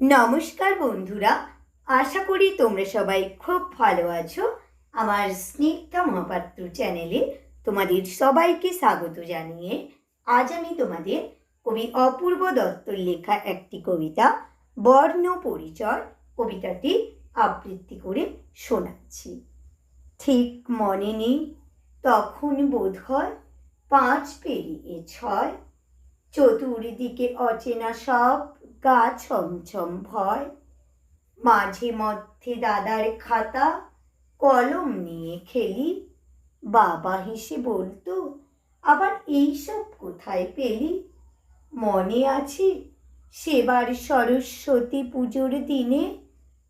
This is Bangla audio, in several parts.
নমস্কার বন্ধুরা, আশা করি তোমরা সবাই খুব ভালো আছো। আমার স্নিগ্ধা মহাপাত্র চ্যানেলে তোমাদের সবাইকে স্বাগত জানিয়ে আজ আমি তোমাদের কবি অপূর্ব দত্তর লেখা একটি কবিতা, বর্ণ পরিচয় কবিতাটি আবৃত্তি করে শোনাচ্ছি। ঠিক মনে নেই, তখন বোধ হয় পাঁচ পেরিয়ে ছয়। চতুর্দিকে অচেনা সব গা ছমছম ভয়। মাঝে মধ্যে দাদার খাতা, কলম নিয়ে খেলি। বাবা হেসে বলতো, আবার এইসব কোথায় পেলি? মনে আছে, সেবার সরস্বতী পুজোর দিনে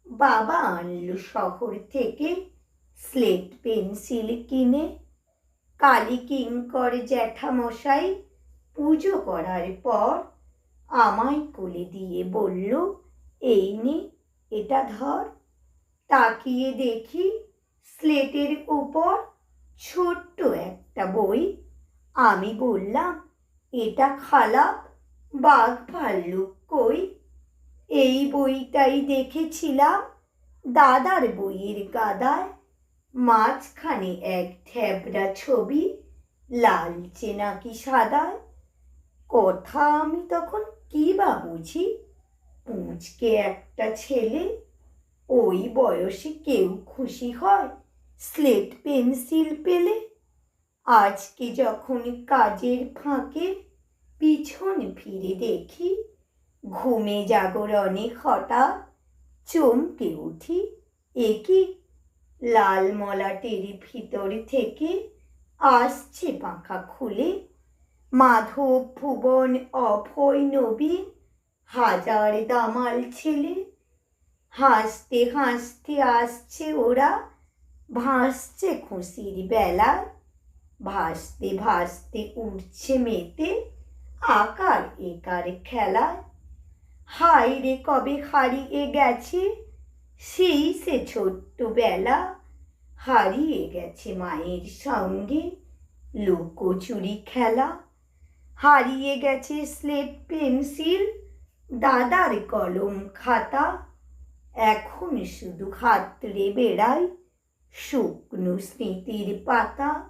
বাবা আনলো শহর থেকে স্লেট পেন্সিল কিনে। কালী কিঙ্কর জ্যাঠামশাই পুজো করার পর আমায় কোলে দিয়ে বলল, এই নে, এটা ধর। তাকিয়ে দেখি স্লেটের উপর ছোট্ট একটা বই। আমি বললাম, এটা খালাপ বাঘ ভাল্লুক কই? এই বইটাই দেখেছিলাম দাদার বইয়ের গাদায়। মাঝখানে এক থ্যাবড়া ছবি, লালচে নাকি সাদায়। কথা আমি তখন কি বা বুঝি? পুঁচকে একটা ছেলে, ওই বয়সে কেউ খুশি হয়? স্লেট পেন্সিল পেলে? আজকে যখন কাজের ফাঁকে পিছন ফিরে দেখি, ঘুমে জাগরণে হঠাৎ চমকে উঠি। একই লাল মলাটের ভিতর থেকে আসছে পাখা খুলে। মাধব ভুবন অভয় নবীন হাজার দামাল ছেলে। হাসতে হাসতে আসছে ওরা, ভাসছে খুশির বেলায় ভাসতে ভাসতে উঠছে মেতে, আকার একার খেলায় হাই রে কবে হারিয়ে গেছে, সেই সে ছোট্ট বেলা হারিয়ে গেছে মায়ের সঙ্গে, লুকোচুরি খেলা। হারিয়ে গেছে স্লেট পেন্সিল দাদার কলম খাতা। এখন শুধু হাতড়ে বেড়াই শুকনো স্মৃতির পাতা।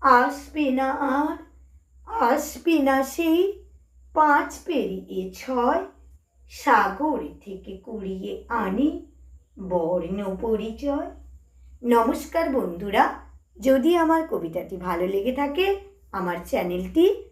আসবে না আর, আসবে না সেই পাঁচ পেরিয়ে ছয়, সাগর থেকে কুড়িয়ে আনি বর্ণ পরিচয়। নমস্কার বন্ধুরা, যদি আমার কবিতাটি ভালো লেগে থাকে, আমার চ্যানেলটি